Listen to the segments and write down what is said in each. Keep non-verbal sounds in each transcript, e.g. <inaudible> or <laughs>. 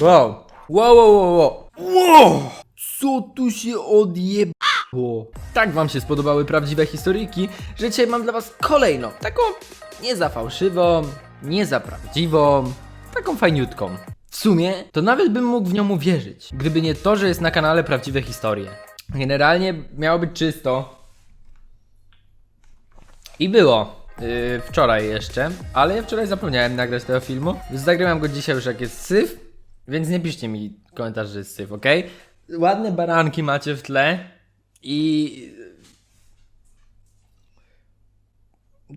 Wow. Wow, wow, wow, wow. Wow! Co tu się odjebało? Tak wam się spodobały prawdziwe historyjki, że dzisiaj mam dla was kolejną, taką nie za fałszywą, nie za prawdziwą, taką fajniutką. W sumie, to nawet bym mógł w nią uwierzyć, gdyby nie to, że jest na kanale Prawdziwe Historie. Generalnie miało być czysto, i było. Yy, wczoraj jeszcze, ale ja wczoraj zapomniałem nagrać tego filmu. Zagrywam go dzisiaj już jak jest syf, więc nie piszcie mi komentarzy, jest syf, ok? Ładne baranki macie w tle i...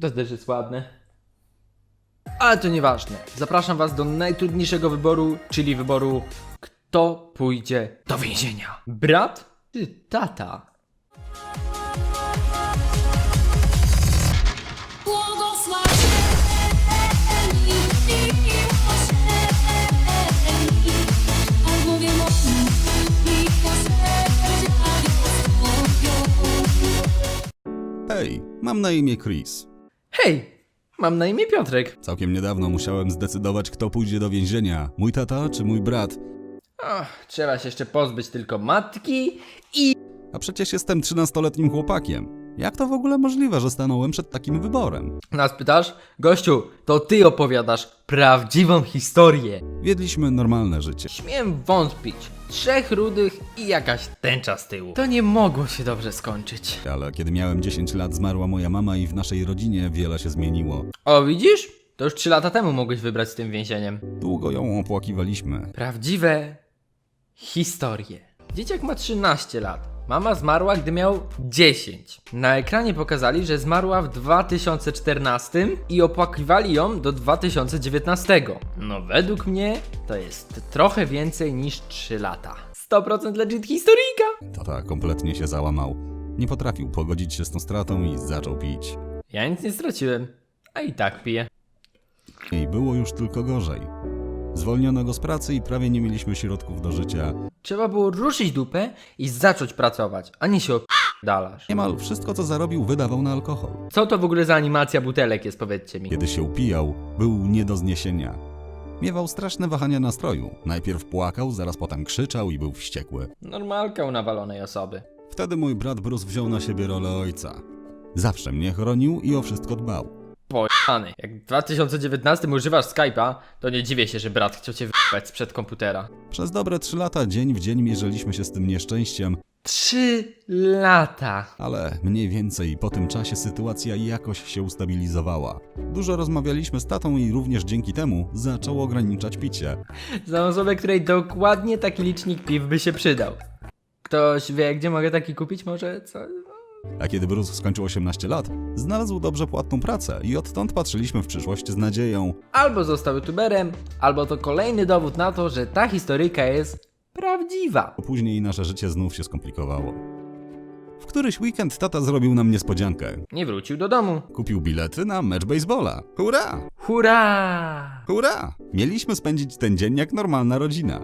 To też jest ładne. Ale to nieważne. Zapraszam was do najtrudniejszego wyboru, czyli wyboru kto pójdzie do więzienia. Brat czy tata? Hej, mam na imię Chris. Hej, mam na imię Piotrek. Całkiem niedawno musiałem zdecydować, kto pójdzie do więzienia. Mój tata czy mój brat? Ach, trzeba się jeszcze pozbyć tylko matki i... A przecież jestem 13-letnim chłopakiem. Jak to w ogóle możliwe, że stanąłem przed takim wyborem? Nas pytasz? Gościu, to ty opowiadasz prawdziwą historię. Wiedliśmy normalne życie. Śmiem wątpić. Trzech rudych i jakaś tęcza z tyłu. To nie mogło się dobrze skończyć. Ale kiedy miałem 10 lat, zmarła moja mama i w naszej rodzinie wiele się zmieniło. O, widzisz? To już trzy lata temu mogłeś wybrać z tym więzieniem. Długo ją opłakiwaliśmy. Prawdziwe historie. Dzieciak ma 13 lat. Mama zmarła, gdy miał 10. Na ekranie pokazali, że zmarła w 2014 i opłakiwali ją do 2019. No według mnie to jest trochę więcej niż 3 lata. 100% legit historyjka! Tata kompletnie się załamał. Nie potrafił pogodzić się z tą stratą i zaczął pić. Ja nic nie straciłem, a i tak piję. I było już tylko gorzej. Zwolniono go z pracy i prawie nie mieliśmy środków do życia. Trzeba było ruszyć dupę i zacząć pracować, a nie się opdalasz. Niemal wszystko, co zarobił, wydawał na alkohol. Co to w ogóle za animacja butelek jest, powiedzcie mi? Kiedy się upijał, był nie do zniesienia. Miewał straszne wahania nastroju. Najpierw płakał, zaraz potem krzyczał i był wściekły. Normalka u nawalonej osoby. Wtedy mój brat Bruce wziął na siebie rolę ojca. Zawsze mnie chronił i o wszystko dbał. Pojany. Jak w 2019 używasz Skype'a, to nie dziwię się, że brat chciał cię wypać sprzed komputera. Przez dobre trzy lata dzień w dzień mierzyliśmy się z tym nieszczęściem, Trzy lata. ale mniej więcej po tym czasie sytuacja jakoś się ustabilizowała. Dużo rozmawialiśmy z tatą i również dzięki temu zaczął ograniczać picie. Za osobę, której dokładnie taki licznik piw by się przydał. Ktoś wie, gdzie mogę taki kupić? Może co? A kiedy Bruce skończył 18 lat, znalazł dobrze płatną pracę i odtąd patrzyliśmy w przyszłość z nadzieją. Albo został youtuberem, albo to kolejny dowód na to, że ta historyjka jest prawdziwa. Później nasze życie znów się skomplikowało. W któryś weekend tata zrobił nam niespodziankę. Nie wrócił do domu. Kupił bilety na mecz baseballa. Hurra! Hurra! Hurra! Mieliśmy spędzić ten dzień jak normalna rodzina.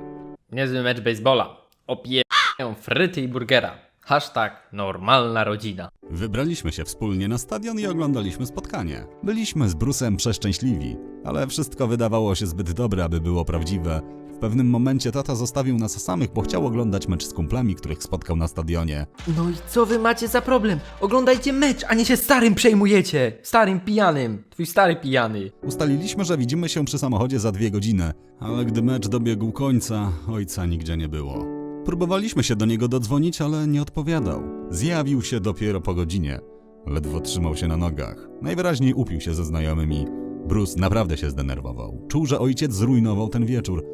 Niezły mecz baseballa. Opierają fryty i burgera. Hashtag normalna rodzina. Wybraliśmy się wspólnie na stadion i oglądaliśmy spotkanie. Byliśmy z Brusem przeszczęśliwi, ale wszystko wydawało się zbyt dobre, aby było prawdziwe. W pewnym momencie tata zostawił nas samych, bo chciał oglądać mecz z kumplami, których spotkał na stadionie. No i co wy macie za problem? Oglądajcie mecz, a nie się starym przejmujecie. Starym pijanym. Twój stary pijany. Ustaliliśmy, że widzimy się przy samochodzie za dwie godziny, ale gdy mecz dobiegł końca, ojca nigdzie nie było. Próbowaliśmy się do niego dodzwonić, ale nie odpowiadał. Zjawił się dopiero po godzinie. Ledwo trzymał się na nogach. Najwyraźniej upił się ze znajomymi. Bruce naprawdę się zdenerwował. Czuł, że ojciec zrujnował ten wieczór.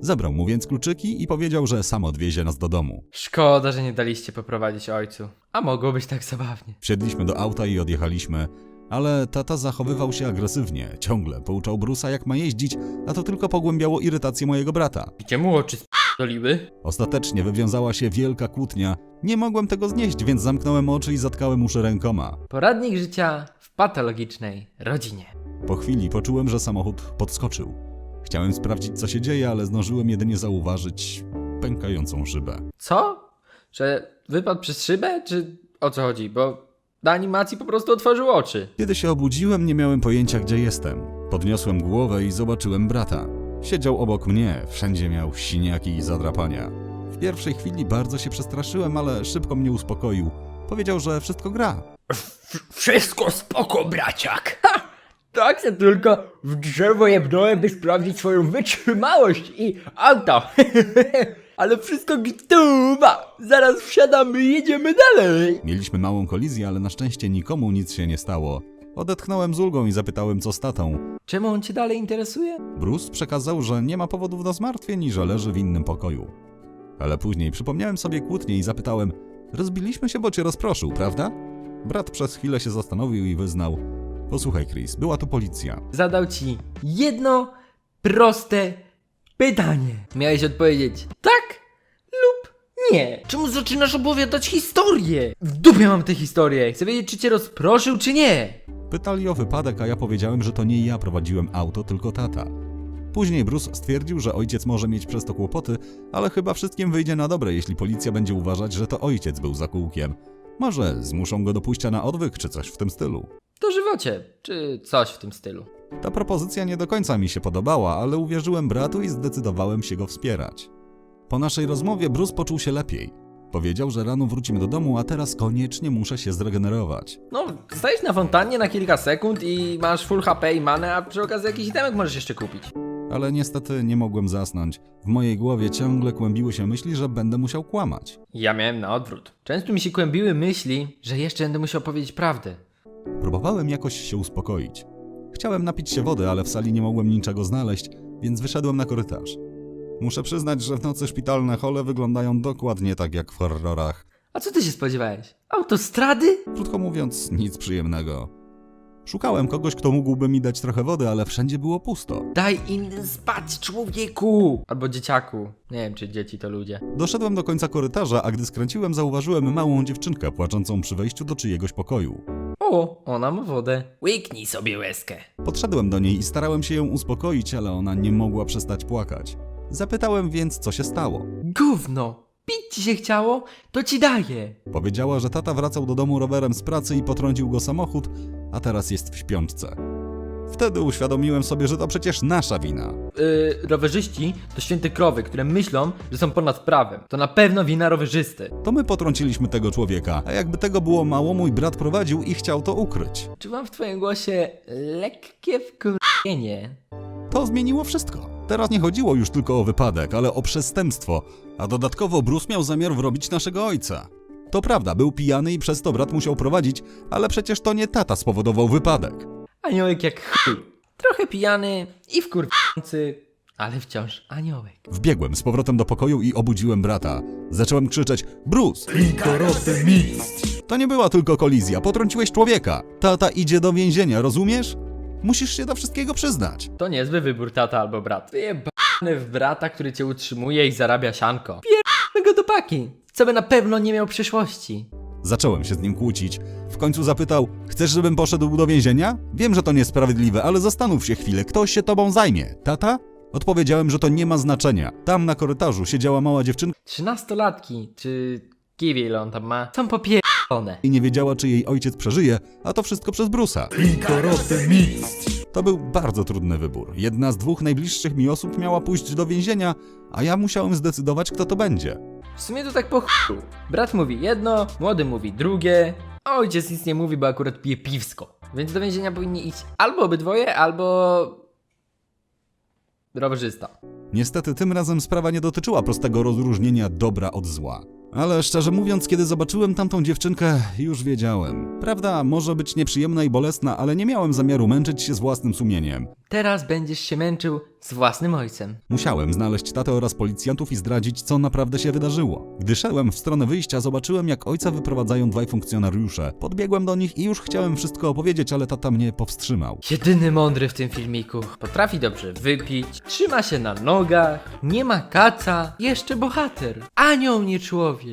Zabrał mu więc kluczyki i powiedział, że sam odwiezie nas do domu. Szkoda, że nie daliście poprowadzić ojcu. A mogło być tak zabawnie. Wsiedliśmy do auta i odjechaliśmy, ale tata zachowywał się agresywnie. Ciągle pouczał Brusa jak ma jeździć, a to tylko pogłębiało irytację mojego brata. Gdzie mu oczy Ostatecznie wywiązała się wielka kłótnia. Nie mogłem tego znieść, więc zamknąłem oczy i zatkałem uszy rękoma. Poradnik życia w patologicznej rodzinie. Po chwili poczułem, że samochód podskoczył. Chciałem sprawdzić, co się dzieje, ale zdążyłem jedynie zauważyć pękającą szybę. Co? Że wypadł przez szybę? Czy o co chodzi? Bo na animacji po prostu otworzył oczy. Kiedy się obudziłem, nie miałem pojęcia, gdzie jestem. Podniosłem głowę i zobaczyłem brata. Siedział obok mnie, wszędzie miał siniaki i zadrapania. W pierwszej chwili bardzo się przestraszyłem, ale szybko mnie uspokoił. Powiedział, że wszystko gra. Wszystko spoko, braciak. Ha! Tak się tylko w drzewo jebnąłem, by sprawdzić swoją wytrzymałość i auto. <laughs> Ale wszystko gituwa. Zaraz wsiadamy i jedziemy dalej. Mieliśmy małą kolizję, ale na szczęście nikomu nic się nie stało. Odetchnąłem z ulgą i zapytałem, co z tatą. Czemu on cię dalej interesuje? Bruce przekazał, że nie ma powodów do zmartwień i że leży w innym pokoju. Ale później przypomniałem sobie kłótnię i zapytałem: Rozbiliśmy się, bo cię rozproszył, prawda? Brat przez chwilę się zastanowił i wyznał: Posłuchaj, Chris, była tu policja. Zadał ci jedno proste pytanie. Miałeś odpowiedzieć tak nie. Czemu zaczynasz opowiadać historię? W dupie mam tę historię. Chcę wiedzieć, czy cię rozproszył, czy nie. Pytali o wypadek, a ja powiedziałem, że to nie ja prowadziłem auto, tylko tata. Później Bruce stwierdził, że ojciec może mieć przez to kłopoty, ale chyba wszystkim wyjdzie na dobre, jeśli policja będzie uważać, że to ojciec był za kółkiem. Może zmuszą go do pójścia na odwyk, czy coś w tym stylu. To żywocie, czy coś w tym stylu. Ta propozycja nie do końca mi się podobała, ale uwierzyłem bratu i zdecydowałem się go wspierać. Po naszej rozmowie Bruce poczuł się lepiej. Powiedział, że rano wrócimy do domu, a teraz koniecznie muszę się zregenerować. No, stajesz na fontannie na kilka sekund i masz full HP i manę, a przy okazji jakiś itemek możesz jeszcze kupić. Ale niestety nie mogłem zasnąć. W mojej głowie ciągle kłębiły się myśli, że będę musiał kłamać. Ja miałem na odwrót. Często mi się kłębiły myśli, że jeszcze będę musiał powiedzieć prawdę. Próbowałem jakoś się uspokoić. Chciałem napić się wody, ale w sali nie mogłem niczego znaleźć, więc wyszedłem na korytarz. Muszę przyznać, że w nocy szpitalne hole wyglądają dokładnie tak jak w horrorach. A co ty się spodziewałeś? Autostrady? Krótko mówiąc, nic przyjemnego. Szukałem kogoś, kto mógłby mi dać trochę wody, ale wszędzie było pusto. Daj innym spać, człowieku! Albo dzieciaku. Nie wiem, czy dzieci to ludzie. Doszedłem do końca korytarza, a gdy skręciłem, zauważyłem małą dziewczynkę płaczącą przy wejściu do czyjegoś pokoju. O, ona ma wodę. Łyknij sobie łezkę. Podszedłem do niej i starałem się ją uspokoić, ale ona nie mogła przestać płakać. Zapytałem więc, co się stało. Gówno! Pić ci się chciało? To ci daję. Powiedziała, że tata wracał do domu rowerem z pracy i potrącił go samochód, a teraz jest w śpiączce. Wtedy uświadomiłem sobie, że to przecież nasza wina. Yy, rowerzyści to święte krowy, które myślą, że są ponad prawem. To na pewno wina rowerzysty. To my potrąciliśmy tego człowieka, a jakby tego było mało, mój brat prowadził i chciał to ukryć. Czuwam w twoim głosie lekkie wkurwienie. To zmieniło wszystko. Teraz nie chodziło już tylko o wypadek, ale o przestępstwo, a dodatkowo Bruce miał zamiar wrobić naszego ojca. To prawda, był pijany i przez to brat musiał prowadzić, ale przecież to nie tata spowodował wypadek. Aniołek jak chuj. Trochę pijany i wkurwiający, ale wciąż aniołek. Wbiegłem z powrotem do pokoju i obudziłem brata. Zacząłem krzyczeć: Bruce! To nie była tylko kolizja, potrąciłeś człowieka. Tata idzie do więzienia, rozumiesz? Musisz się do wszystkiego przyznać. To niezły wybór tata albo brat. Wyjebany w brata, który cię utrzymuje i zarabia sianko. Pierdolmy go do paki, co by na pewno nie miał przyszłości. Zacząłem się z nim kłócić. W końcu zapytał: Chcesz, żebym poszedł do więzienia? Wiem, że to niesprawiedliwe, ale zastanów się chwilę, kto się tobą zajmie? Tata? Odpowiedziałem, że to nie ma znaczenia. Tam na korytarzu siedziała mała dziewczynka Trzynastolatki, czy kiwi ile on tam ma, są i nie wiedziała, czy jej ojciec przeżyje, a to wszystko przez Brusa. To był bardzo trudny wybór. Jedna z dwóch najbliższych mi osób miała pójść do więzienia, a ja musiałem zdecydować, kto to będzie. W sumie to tak po chuju. Brat mówi jedno, młody mówi drugie, a ojciec nic nie mówi, bo akurat pije piwsko. Więc do więzienia powinni iść albo obydwoje, albo... rowerzysta. Niestety tym razem sprawa nie dotyczyła prostego rozróżnienia dobra od zła. Ale szczerze mówiąc, kiedy zobaczyłem tamtą dziewczynkę, już wiedziałem. Prawda może być nieprzyjemna i bolesna, ale nie miałem zamiaru męczyć się z własnym sumieniem. Teraz będziesz się męczył z własnym ojcem. Musiałem znaleźć tatę oraz policjantów i zdradzić, co naprawdę się wydarzyło. Gdy szedłem w stronę wyjścia, zobaczyłem, jak ojca wyprowadzają dwaj funkcjonariusze. Podbiegłem do nich i już chciałem wszystko opowiedzieć, ale tata mnie powstrzymał. Jedyny mądry w tym filmiku. Potrafi dobrze wypić, trzyma się na nogach, nie ma kaca, jeszcze bohater. Anioł, nie człowiek.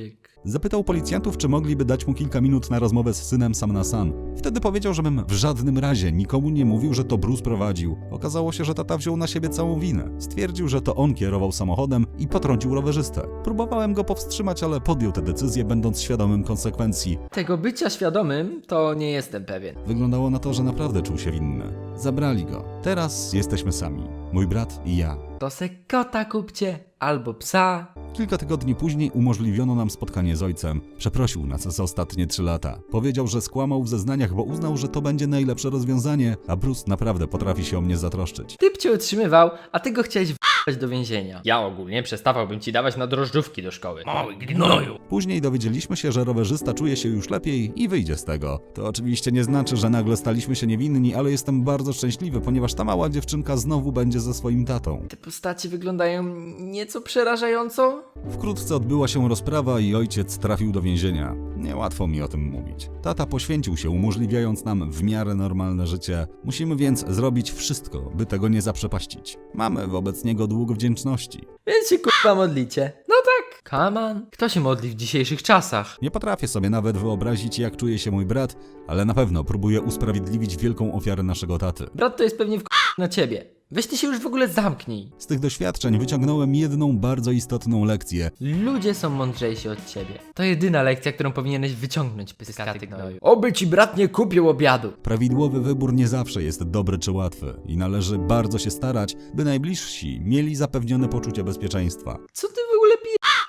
Zapytał policjantów, czy mogliby dać mu kilka minut na rozmowę z synem sam na sam. Wtedy powiedział, żebym w żadnym razie nikomu nie mówił, że to Bruce prowadził. Okazało się, że tata wziął na siebie całą winę. Stwierdził, że to on kierował samochodem i potrącił rowerzystę. Próbowałem go powstrzymać, ale podjął tę decyzję, będąc świadomym konsekwencji. Tego bycia świadomym to nie jestem pewien. Wyglądało na to, że naprawdę czuł się winny. zabrali go. Teraz jesteśmy sami. Mój brat i ja. To se kota kupcie, albo psa. Kilka tygodni później umożliwiono nam spotkanie z ojcem. Przeprosił nas za ostatnie trzy lata. Powiedział, że skłamał w zeznaniach, bo uznał, że to będzie najlepsze rozwiązanie, a Bruce naprawdę potrafi się o mnie zatroszczyć. Typ cię utrzymywał, a ty go chciałeś w***ać do więzienia. Ja ogólnie przestawałbym ci dawać na drożdżówki do szkoły. Mały gnoju. Później dowiedzieliśmy się, że rowerzysta czuje się już lepiej i wyjdzie z tego. To oczywiście nie znaczy, że nagle staliśmy się niewinni, ale jestem bardzo szczęśliwy, ponieważ ta mała dziewczynka znowu będzie ze swoim tatą. Te postacie wyglądają nieco przerażająco. Wkrótce odbyła się rozprawa i ojciec trafił do więzienia. Niełatwo mi o tym mówić. Tata poświęcił się, umożliwiając nam w miarę normalne życie. Musimy więc zrobić wszystko, by tego nie zaprzepaścić. Mamy wobec niego dług wdzięczności. Więc się kurwa modlicie. No tak. Kaman. Kto się modli w dzisiejszych czasach? Nie potrafię sobie nawet wyobrazić, jak czuje się mój brat, ale na pewno próbuję usprawiedliwić wielką ofiarę naszego taty. Brat to jest pewnie w na ciebie. Weź ty się już w ogóle zamknij. Z tych doświadczeń wyciągnąłem jedną bardzo istotną lekcję. Ludzie są mądrzejsi od ciebie. To jedyna lekcja, którą powinieneś wyciągnąć, pyskaty gnoju. Oby ci brat nie kupił obiadu. Prawidłowy wybór nie zawsze jest dobry czy łatwy i należy bardzo się starać, by najbliżsi mieli zapewnione poczucie bezpieczeństwa. Co ty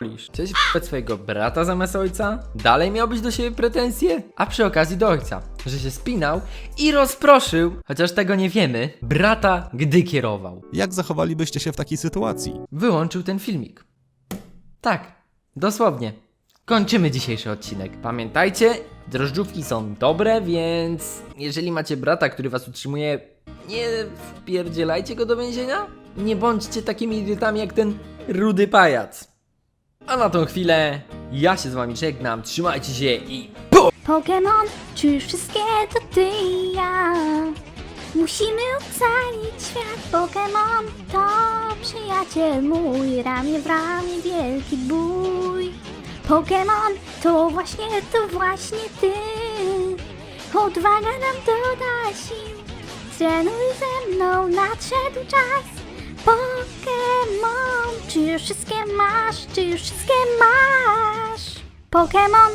pierdolisz? Chciałeś w***ać swojego brata zamiast ojca? Dalej miałbyś do siebie pretensje? A przy okazji do ojca, że się spinał i rozproszył, chociaż tego nie wiemy, brata, gdy kierował. Jak zachowalibyście się w takiej sytuacji? Wyłączył ten filmik. Tak, dosłownie. Kończymy dzisiejszy odcinek. Pamiętajcie, drożdżówki są dobre, więc jeżeli macie brata, który was utrzymuje, nie wpierdzielajcie go do więzienia. Nie bądźcie takimi idiotami jak ten rudy pajac. A na tą chwilę ja się z wami żegnam, trzymajcie się i Pokémon, czy wszystkie to ty i ja? Musimy ocalić świat. Pokémon to przyjaciel mój, ramię w ramię wielki bój. Pokémon to właśnie, to właśnie ty. Odwaga nam doda sił. Trenuj ze mną, nadszedł czas. Pokémon, czy już wszystkie masz, czy już wszystkie masz? Pokémon